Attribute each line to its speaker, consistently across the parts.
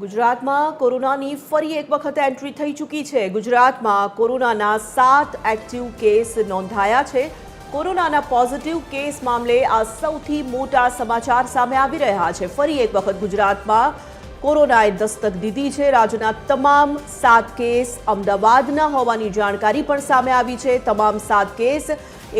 Speaker 1: ગુજરાતમાં કોરોનાની ફરી એક વખત એન્ટ્રી થઈ ચૂકી છે. ગુજરાતમાં કોરોનાના સાત એક્ટિવ કેસ નોંધાયા છે. કોરોનાના પોઝિટિવ કેસ મામલે આ સૌથી મોટા સમાચાર સામે આવી રહ્યા છે. ફરી એક વખત ગુજરાતમાં કોરોનાએ દસ્તક દીધી છે. રાજ્યના તમામ સાત કેસ અમદાવાદના હોવાની જાણકારી પણ સામે આવી છે. તમામ સાત કેસ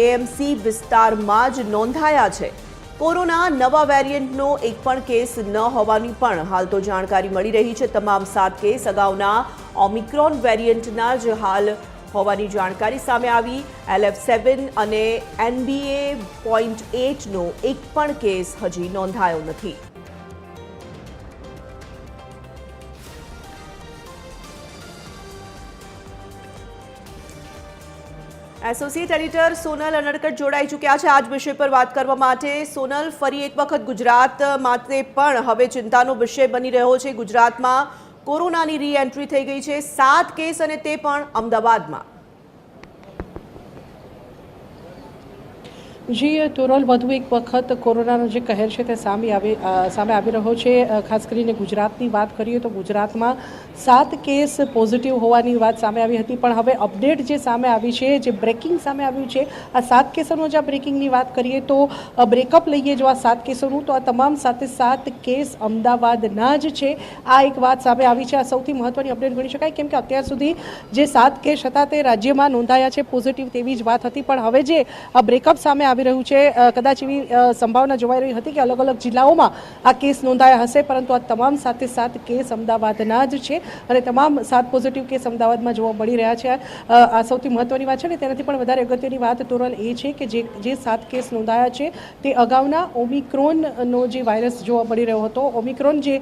Speaker 1: એએમસી વિસ્તારમાં જ નોંધાયા છે. કોરોના નવા વેરિયન્ટનો એક પણ કેસ ન હોવાની પણ હાલ તો જાણકારી મળી રહી છે. તમામ સાત કેસ અગાઉના ઓમિક્રોન વેરિયન્ટના જ હાલ હોવાની જાણકારી સામે આવી. એલએફ સેવન અને એનબીએ પોઈન્ટ એટનો એક પણ કેસ હજી નોંધાયો નથી. એસોસિએટ એડિટર સોનલ અનડકટ જોડાઈ ચૂક્યા છે. આજ વિષય પર વાત કરવા માટે સોનલ, ફરી એક વખત ગુજરાત માટે પણ હવે ચિંતાનો વિષય બની રહ્યો છે. ગુજરાતમાં કોરોનાની રી એન્ટ્રી થઈ ગઈ છે. સાત કેસ અને તે પણ અમદાવાદમાં.
Speaker 2: જી તોરલ વધુ એક વખત કોરોનાનો જે કહેર છે તે સામે આવી સામે આવી રહ્યો છે. ખાસ કરીને ગુજરાતની વાત કરીએ તો ગુજરાતમાં સાત કેસ પોઝિટિવ હોવાની વાત સામે આવી હતી. પણ હવે અપડેટ જે સામે આવી છે, જે બ્રેકિંગ સામે આવ્યું છે, આ સાત કેસોનો આ બ્રેકિંગની વાત કરીએ તો બ્રેકઅપ લઈએ જો આ સાત કેસોનું, તો આ તમામ સાથે સાત કેસ અમદાવાદના જ છે. આ એક વાત સામે આવી છે. આ સૌથી મહત્વની અપડેટ ગણી શકાય, કેમ કે અત્યાર સુધી જે સાત કેસ હતા તે રાજ્યમાં નોંધાયા છે પોઝિટિવ તેવી જ વાત હતી. પણ હવે જે આ બ્રેકઅપ સામે આવી રહ્યું છે. કદાચ એવી સંભાવના જોવાઈ રહી હતી કે અલગ અલગ જિલ્લાઓમાં આ કેસ નોંધાયા હશે, પરંતુ આ તમામ સાથે સાત કેસ અમદાવાદના જ છે અને તમામ સાત પોઝિટિવ કેસ અમદાવાદમાં જોવા મળી રહ્યા છે. આ સૌથી મહત્વની વાત છે ને, તેનાથી પણ વધારે અગત્યની વાત તોરલ એ છે કે જે જે સાત કેસ નોંધાયા છે, તે અગાઉના ઓમિક્રોનનો જે વાયરસ જોવા મળી રહ્યો હતો, ઓમિક્રોન જે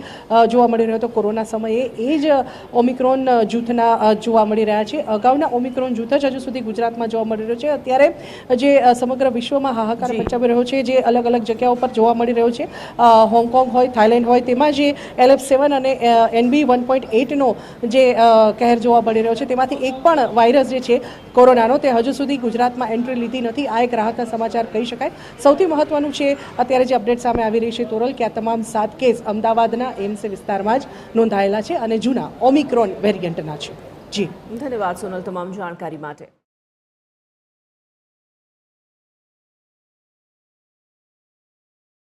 Speaker 2: જોવા મળી રહ્યો હતો કોરોના સમયે, એ જ ઓમિક્રોન જૂથના જોવા મળી રહ્યા છે. અગાઉના ઓમિક્રોન જૂથ જ હજુ સુધી ગુજરાતમાં જોવા મળી રહ્યો છે. અત્યારે જે સમગ્ર વિશ્વમાં હાહાકાર
Speaker 1: જી.
Speaker 2: મચાવી રહ્યો છે જે અલગ અલગ જગ્યાઓ પર જોવા મળી રહ્યો છે. હોંગકોંગ હોય થાઇલેન્ડ હોય તેમાં જે એલએફ સેવન અને એનબી વન પોઈન્ટ એટનો જે કહેર જોવા મળી રહ્યો છે તેમાંથી એક પણ વાયરસ જે છે કોરોનાનો તે હજુ સુધી ગુજરાતમાં એન્ટ્રી લીધી નથી. આ એક રાહતના સમાચાર કહી શકાય. સૌથી મહત્વનું છે અત્યારે જે અપડેટ સામે આવી રહી છે તોરલ કે આ તમામ સાત કેસ અમદાવાદના એમ્સ વિસ્તારમાં જ નોંધાયેલા છે અને જૂના ઓમિક્રોન વેરિયન્ટના છે. જી.
Speaker 1: ધન્યવાદ સોનલ તમામ જાણકારી માટે.